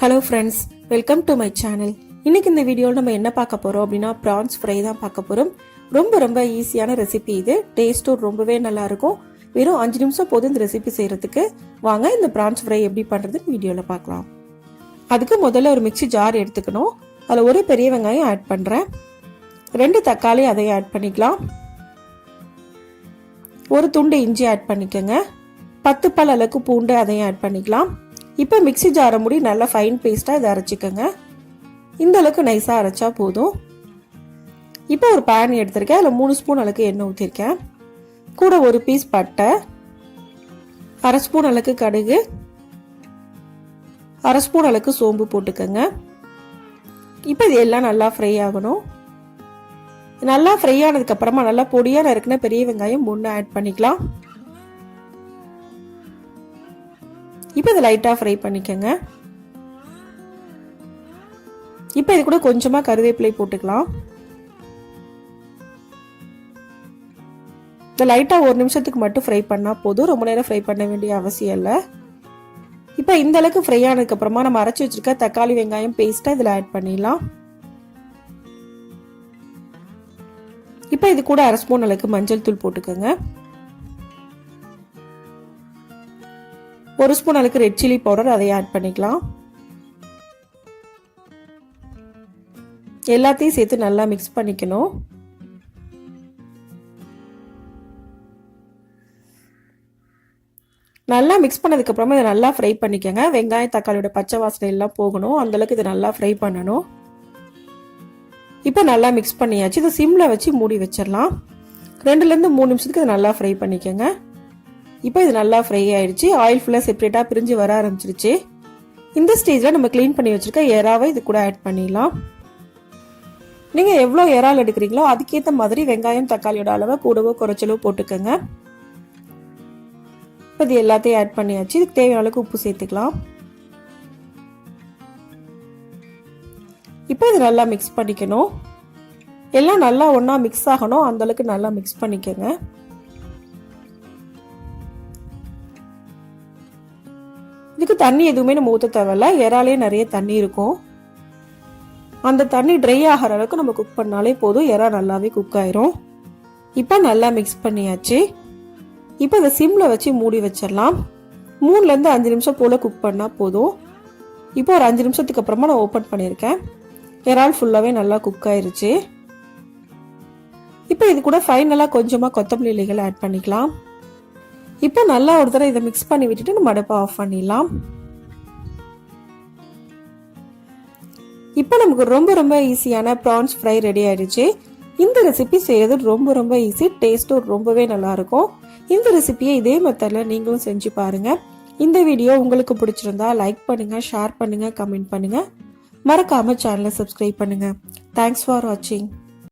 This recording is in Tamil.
Hello friends welcome to my channel இன்னைக்கு இந்த வீடியோவில் நம்ம என்ன பார்க்க போகிறோம் அப்படின்னா ப்ரான்ஸ் ஃப்ரை தான் பார்க்க போகிறோம் ரொம்ப ரொம்ப ஈஸியான ரெசிபி இது. டேஸ்ட்டும் ரொம்பவே நல்லா இருக்கும். வெறும் அஞ்சு நிமிஷம் போதும் இந்த ரெசிபி செய்கிறதுக்கு வாங்க இந்த ப்ரான்ஸ் ஃப்ரை எப்படி பண்ணுறதுன்னு வீடியோவில் பார்க்கலாம். அதுக்கு முதல்ல ஒரு மிக்ஸி ஜார் எடுத்துக்கணும். அதில் ஒரு பெரிய வெங்காயம் ஆட் பண்ணுறேன் ரெண்டு தக்காளி அதையும் ஆட் பண்ணிக்கலாம். ஒரு துண்டு இஞ்சி ஆட் பண்ணிக்கோங்க. பத்து பல் அளவுக்கு பூண்டு அதையும் ஆட் பண்ணிக்கலாம். இப்போ மிக்ஸி ஜாரை முடி நல்லா ஃபைன் பேஸ்ட்டாக இதை அரைச்சிக்கோங்க. இந்த அளவுக்கு நைஸாக அரைச்சா போதும். இப்போ ஒரு பேன் எடுத்திருக்கேன். அதில் மூணு ஸ்பூன் அளவுக்கு எண்ணெய் ஊற்றிருக்கேன் கூட ஒரு பீஸ் பட்டை. அரை ஸ்பூன் அளவுக்கு கடுகு. அரை ஸ்பூன் அளவுக்கு சோம்பு போட்டுக்கோங்க. இப்போ இது எல்லாம் நல்லா ஃப்ரை ஆகணும். நல்லா ஃப்ரை ஆனதுக்கப்புறமா நல்லா பொடியாக நறுக்குன பெரிய வெங்காயம் ஒன்று ஆட் பண்ணிக்கலாம். இப்போ இதை லைட்டாக ஃப்ரை பண்ணிக்கோங்க. இப்போ இது கூட கொஞ்சமாக கருவேப்பிலை போட்டுக்கலாம். இந்த லைட்டாக ஒரு நிமிஷத்துக்கு மட்டும் ஃப்ரை பண்ணால் போதும். ரொம்ப நேரம் ஃப்ரை பண்ண வேண்டிய அவசியம் இல்லை. இப்போ இந்த அளவுக்கு ஃப்ரை ஆனதுக்கப்புறமா நம்ம அரைச்சி வச்சிருக்க தக்காளி வெங்காயம் பேஸ்ட்டாக இதில் ஆட் பண்ணிடலாம். இப்போ இது கூட அரை ஸ்பூன் அளவுக்கு மஞ்சள் தூள் போட்டுக்கோங்க. ஒரு ஸ்பூன் அளவுக்கு ரெட் சில்லி பவுடர் அதை ஆட் பண்ணிக்கலாம். எல்லாத்தையும் சேர்த்து நல்லா மிக்ஸ் பண்ணிக்கணும். நல்லா மிக்ஸ் பண்ணதுக்கப்புறமா இதை நல்லா ஃப்ரை பண்ணிக்கோங்க. வெங்காயம் தக்காளியோட பச்சை வாசனை எல்லாம் போகணும். அந்தளவுக்கு இதை நல்லா ஃப்ரை பண்ணணும். இப்போ நல்லா மிக்ஸ் பண்ணியாச்சு. இதை சிம்மில் வச்சு மூடி வச்சிடலாம். ரெண்டுலேருந்து மூணு நிமிஷத்துக்கு இதை நல்லா ஃப்ரை பண்ணிக்கோங்க. இப்போ இது நல்லா ஃப்ரை ஆயிடுச்சு. ஆயில் ஃபுல்லாக செப்பரேட்டாக பிரிஞ்சு வர ஆரம்பிச்சிருச்சு. இந்த ஸ்டேஜில் நம்ம க்ளீன் பண்ணி வச்சுருக்க எறாவை இது கூட ஆட் பண்ணிடலாம். நீங்கள் எவ்வளோ இறால் எடுக்கிறீங்களோ அதுக்கேற்ற மாதிரி வெங்காயம் தக்காளியோட அளவை கூடவோ குறைச்சலோ போட்டுக்கோங்க. இப்போ இது எல்லாத்தையும் ஆட் பண்ணியாச்சு. இதுக்கு தேவையான அளவுக்கு உப்பு சேர்த்துக்கலாம். இப்போ இது நல்லா மிக்ஸ் பண்ணிக்கணும். எல்லாம் நல்லா ஒன்றா மிக்ஸ் ஆகணும். அந்தளவுக்கு நல்லா மிக்ஸ் பண்ணிக்கோங்க. இதுக்கு தண்ணி எதுவுமே நம்ம ஊற்ற தேவையில்ல. இறாலே நிறைய தண்ணி இருக்கும். அந்த தண்ணி ட்ரை ஆகிற அளவுக்கு நம்ம குக் பண்ணாலே போதும். இறா நல்லாவே குக் ஆயிரும். இப்போ நல்லா மிக்ஸ் பண்ணியாச்சு. இப்போ இதை சிம்மில் வச்சு மூடி வச்சிடலாம். மூணுலேருந்து அஞ்சு நிமிஷம் போல் குக் பண்ணால் போதும். இப்போ ஒரு அஞ்சு நிமிஷத்துக்கு அப்புறமா நான் ஓப்பன் பண்ணியிருக்கேன். இறால் ஃபுல்லாகவே நல்லா குக் ஆயிருச்சு. இப்போ இது கூட ஃபைனலாக கொஞ்சமாக கொத்தமல்லி இலைகள் ஆட் பண்ணிக்கலாம். இப்போ நல்லா ஒரு தடவை இதை மிக்ஸ் பண்ணி விட்டுட்டு நம்ம அடுப்பை ஆஃப் பண்ணிடலாம். இப்போ நமக்கு ரொம்ப ரொம்ப ஈஸியான ப்ரான்ஸ் ஃப்ரை ரெடி ஆயிடுச்சு. இந்த ரெசிபி செய்யறது ரொம்ப ரொம்ப ஈஸி டேஸ்ட்டும் ரொம்பவே நல்லாயிருக்கும் இந்த ரெசிபியை இதே மெத்தடில் நீங்களும் செஞ்சு பாருங்கள் இந்த வீடியோ உங்களுக்கு பிடிச்சிருந்தா லைக் பண்ணுங்கள் ஷேர் பண்ணுங்கள் கமெண்ட் பண்ணுங்கள் மறக்காம சேனலை சப்ஸ்கிரைப் பண்ணுங்கள் தேங்க்ஸ் ஃபார் வாட்சிங்